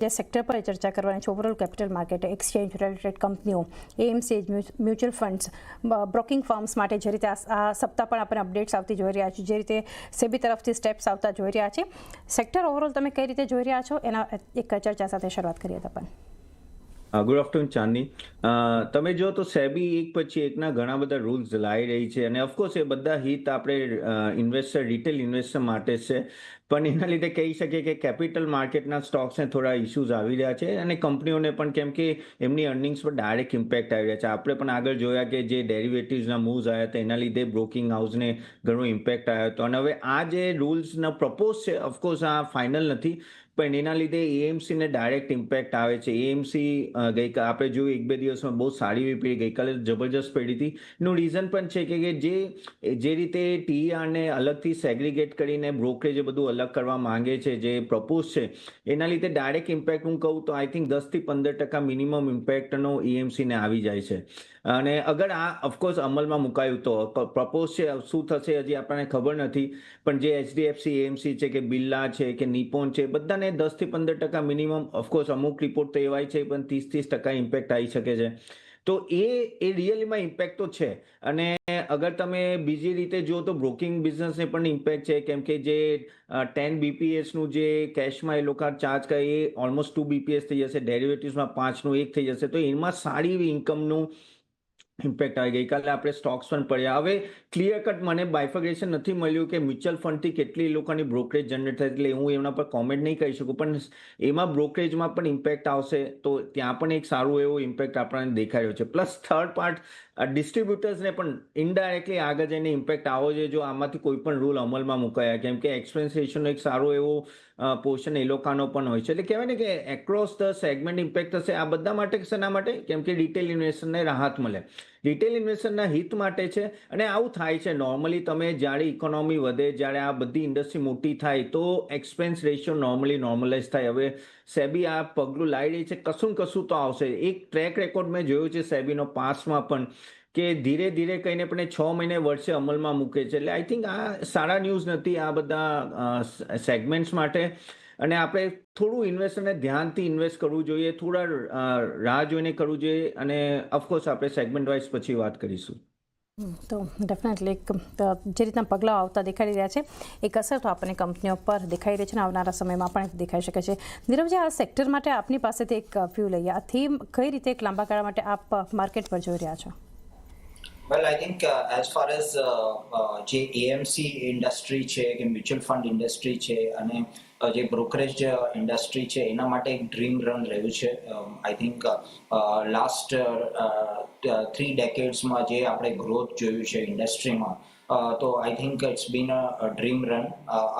જે સેક્ટર પર ચર્ચા કરવાની છે overall capital market exchange related કંપનીઓ AMC mutual funds broking firms માટે જે રીતે આ સપ્તાહ પણ આપણે અપડેટ્સ આવતી જોઈ રહ્યા છીએ જે રીતે સેબી તરફથી સ્ટેપ્સ આવતા જોઈ રહ્યા છે. સેક્ટર ઓવરઓલ તમે કઈ રીતે જોઈ રહ્યા છો? એના, એક ચર્ચા સાથે શરૂઆત કરીએ તપન ગુડ આફ્ટરનૂન ચાંદની તમે જો તો સેબી એક પછી એકના ઘણા બધા રૂલ્સ લાવી રહી છે અને ઓફકોર્સ એ બધા હિત આપણે ઇન્વેસ્ટર રિટેલ ઇન્વેસ્ટર માટે છે. પણ એના લીધે કહી શકીએ કે કેપિટલ માર્કેટના સ્ટોક્સને થોડા ઇશ્યુઝ આવી રહ્યા છે અને કંપનીઓને પણ કેમ કે એમની અર્નિંગ્સ પર ડાયરેક્ટ ઇમ્પેક્ટ આવી રહ્યા છે. આપણે પણ આગળ જોયા કે જે ડેરિવેટિવ્સના મૂવ્સ આવ્યા હતા, એના લીધે બ્રોકિંગ હાઉસને ઘણો ઇમ્પેક્ટ આવ્યો હતો. અને હવે આ જે રૂલ્સના પ્રપોઝ છે ઓફકોર્સ આ ફાઇનલ નથી. પણ એના લીધે એએમસીને ડાયરેક્ટ ઇમ્પેક્ટ આવે છે. એએમસી ગઈકાલે આપણે જોયું એક બે દિવસમાં બહુ સારી એવી પડી ગઈકાલે જબરજસ્ત પડી હતી. એનું રીઝન પણ છે કે જે જે રીતે ટીઆરને અલગથી સેગ્રીગેટ કરીને બ્રોકરેજ બધું અલગ કરવા માંગે છે, જે પ્રપોઝ છે, એના લીધે ડાયરેક્ટ ઇમ્પેક્ટ હું કહું તો આઈ થિંક દસથી પંદર ટકા મિનિમમ ઇમ્પેક્ટનો એએમસીને આવી જાય છે. અને અગર આ ઓફકોર્સ અમલમાં મુકાયું તો પ્રપોઝ છે શું થશે હજી આપણને ખબર નથી. પણ જે એચડીએફસી એએમસી છે કે બિરલા છે કે નિપોન છે, બધાને દસથી પંદર ટકા મિનિમમ ઓફકોર્સ અમુક રિપોર્ટ તો એવાય છે, પણ ત્રીસ ત્રીસ ટકા ઇમ્પેક્ટ આવી શકે છે. તો એ એ રિયલીમાં ઇમ્પેક્ટ તો છે. અને અગર તમે બીજી રીતે જુઓ તો બ્રોકિંગ બિઝનેસને પણ ઇમ્પેક્ટ છે. કેમ કે જે ટેન બીપીએસનું જે કેશમાં એ લોકો ચાર્જ કરે, એ ઓલમોસ્ટ ટુ બીપીએસ થઈ જશે. ડેરિવેટિવ્સમાં પાંચનું એક થઈ જશે. તો એમાં સારી એવી ઇન્કમનું ઇમ્પેક્ટ આવી ગઈ. કાલે આપણે સ્ટોક્સ પણ પડ્યા. હવે ક્લિયર કટ મને બાયફગ્રેશન નથી મળ્યું કે મ્યુચ્યુઅલ ફંડથી કેટલી લોકોની બ્રોકરેજ જનરેટ થાય. એટલે હું એમના પર કોમેન્ટ નહીં કરી શકું. પણ એમાં બ્રોકરેજમાં પણ ઇમ્પેક્ટ આવશે તો ત્યાં પણ એક સારું એવો ઇમ્પેક્ટ આપણને દેખાઈ રહ્યો છે. પ્લસ થર્ડ પાર્ટ ડિસ્ટ્રીબ્યુટર્સને પણ ઇનડાયરેક્ટલી આગળ જઈને ઇમ્પેક્ટ આવો જોઈએ. જો આમાંથી કોઈ પણ રૂલ અમલમાં મુકાયા. કેમ કે એક્સપેન્સ એક સારો એવો પોર્શન એ લોકોનો પણ હોય છે. એટલે કહેવાય ને કે એક્રોસ ધ સેગમેન્ટ ઇમ્પેક્ટ થશે આ બધા માટે શેના માટે? કેમ કે રિટેલ ઇન્વેસ્ટરને રાહત મળે. રિટેલ ઇન્વેસ્ટરના હિત માટે છે અને આવું થાય છે. નોર્મલી તમે જ્યારે ઇકોનોમી વધે, જ્યારે આ બધી ઇન્ડસ્ટ્રી મોટી થાય, તો એક્સપેન્સ રેશિયો નોર્મલી નોર્મલાઇઝ થાય. હવે સેબી આ પગલું લાવી રહી છે. કશું કશું તો આવશે. એક ટ્રેક રેકોર્ડ મેં જોયું છે સેબીનો પાસમાં પણ. કે ધીરે ધીરે કહીને પણ છ મહિને વર્ષે અમલમાં મૂકે છે. એટલે આઈ થિંક આ સારા ન્યૂઝ નથી આ બધા સેગમેન્ટ્સ માટે. અને આપણે થોડું ઇન્વેસ્ટરને ધ્યાનથી ઇન્વેસ્ટ કરવું જોઈએ, થોડા રાહ જોઈને કરવું જોઈએ અને ઓફકોર્સ આપણે સેગમેન્ટ વાઇઝ પછી વાત કરીશું. તો ડેફિનેટલી એક જે રીતના પગલાં આવતા દેખાડી રહ્યા છે, એક અસર તો આપણને કંપનીઓ પર દેખાઈ રહી છે અને આવનારા સમયમાં પણ દેખાઈ શકે છે. નીરવજી, આ સેક્ટર માટે આપની પાસેથી એક વ્યૂ લઈએ. આ થીમ કઈ રીતે એક લાંબા ગાળા માટે આપ માર્કેટ પર જોઈ રહ્યા છો? Uh, as far as uh, uh, જે એએમસી ઇન્ડસ્ટ્રી છે કે મ્યુચ્યુઅલ ફંડ ઇન્ડસ્ટ્રી છે અને જે બ્રોકરેજ ઇન્ડસ્ટ્રી છે એના માટે એક ડ્રીમ રન રહ્યું છે. આઈ થિંક લાસ્ટ થ્રી ડેકેડ્સમાં જે આપણે ગ્રોથ જોયું છે ઇન્ડસ્ટ્રીમાં તો I think it's been a dream run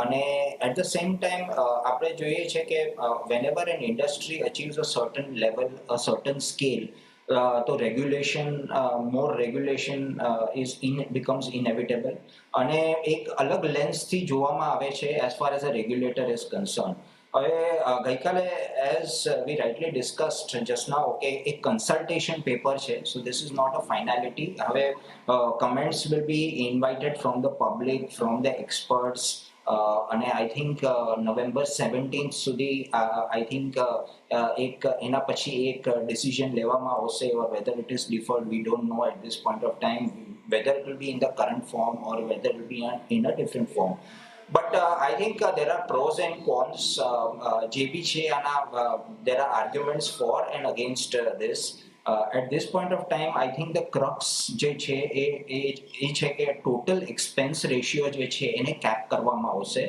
અને એટ ધ સેમ ટાઈમ આપણે જોઈએ છે કે whenever an industry achieves a certain level a certain scale તો regulation more regulation is in becomes inevitable અને એક અલગ લેન્સથી જોવામાં આવે છે as far as a regulator is concern હવે ગઈકાલે as we rightly discussed just now કે એક કન્સલ્ટેશન પેપર છે so this is not a finality હવે comments will be invited from the public from the experts અને I think November seventeenth સુધી I think એક, એના પછી એક ડિસિઝન લેવામાં આવશે or whether it is deferred we don't know at this point of time whether it will be in the current form or whether will be in a different form but I think there are pros and cons જે બી છે આના there are arguments for and against this at this point of time I think the crux જે છે એ એ છે કે total expense ratio જે છે એને કેપ કરવામાં આવશે.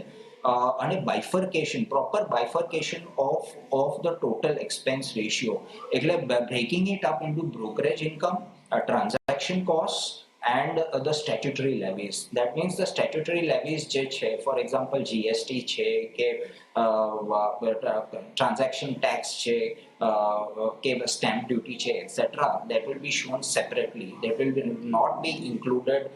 અને bifurcation proper bifurcation of of the total expense ratio એટલે breaking it up into brokerage income transaction cost and uh, the statutory levies. That means the statutory levies જે છે for example GST છે કે transaction tax છે કે stamp duty છે etcetera that will be shown separately that will be not be included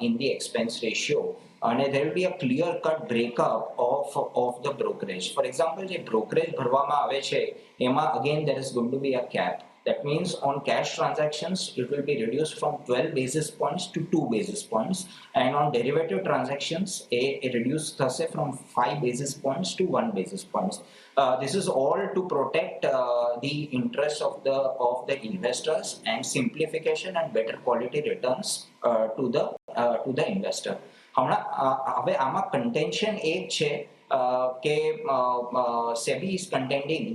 in the expense ratio અને there will be a clear cut breakup of of the brokerage for example જે brokerage ભરવામાં આવે છે એમાં again there is going to be a cap That means on cash transactions, it will be reduced from 12 basis points to 2 basis points. And on derivative transactions, a, a reduced thase from 5 basis points to 1 basis points. Uh, this is all to protect uh, the interests of the of the investors and simplification and better quality returns uh, to the uh, to the investor. હમણાં અ, હવે આમાં કન્ટેન્શન એ જ છે અ, કે SEBI is contending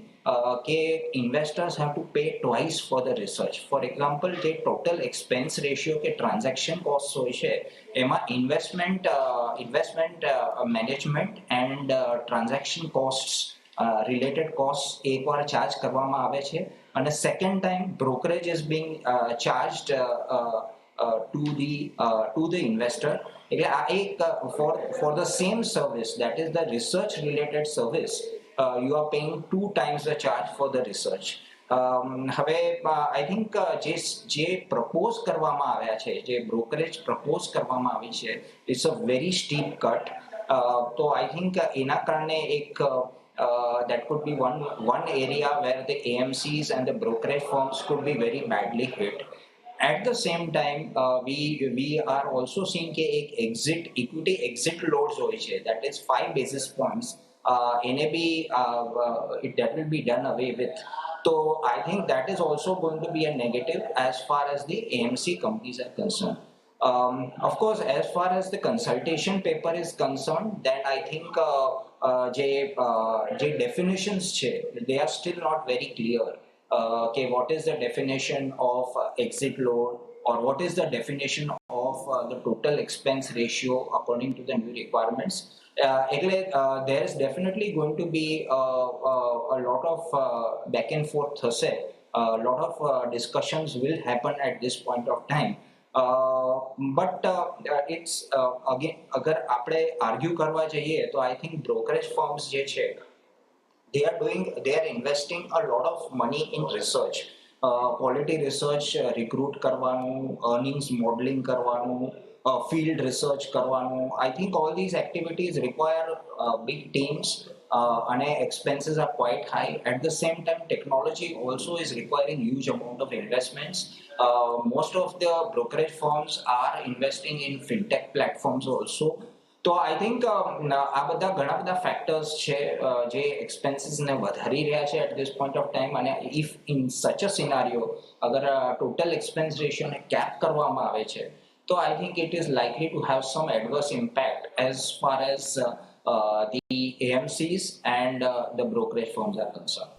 કે investors have to pay twice for the research for example જે total expense ratio કે transaction cost હોય છે એમાં investment investment management and transaction cost related cost એકવાર ચાર્જ કરવામાં આવે છે અને second time brokerage is being charged to the to the investor એટલે આ એક for for the same service that is the research related service you are paying two times the charge for the research હવે I think જે જે propose કરવામાં આવ્યા છે જે બ્રોકરેજ પ્રપોઝ કરવામાં આવી છે it's a very steep cut તો આઈ થિંક એના કારણે એક uh, that could be one one area where the AMCs and the brokerage firms could be very badly hit. At the same time, uh, we we are also seeing કે એક exit equity exit loads હોય છે that is five basis points. Uh, એને બી uh, uh, it, that will be done away with. So I think that is also going to be a negative as far as the AMC companies are concerned. Um, of course, as far as the consultation paper is concerned, then I think uh, uh, જે uh, જે definitions છે they are still not very clear. Uh, okay, what is the definition of uh, exit load or what is the definition of uh, the total expense ratio according to the new requirements? Uh, એટલે, uh, there is definitely going to be uh, uh, a lot of uh, back and forth થશે. A lot of uh, discussions will happen at this point of time. But it's again અગર આપણે argue કરવા જઈએ તો I think brokerage firms જે છે they are doing they are investing a lot of money in research uh, quality research uh, recruit કરવાનું earnings modeling કરવાનું uh, field research કરવાનું i think all these activities require uh, big teams uh, and expenses are quite high at the same time technology also is requiring huge amount of investments uh, most of the brokerage firms are investing in fintech platforms also તો I think આ બધા ઘણા બધા factors છે જે એક્સપેન્સીસને વધારી રહ્યા છે at this point of time અને if in such a scenario અગર ટોટલ એક્સપેન્સ રેશિયોને કેપ કરવામાં આવે છે, તો I think it is likely to have some adverse impact as far as the AMCs and the brokerage firms are concern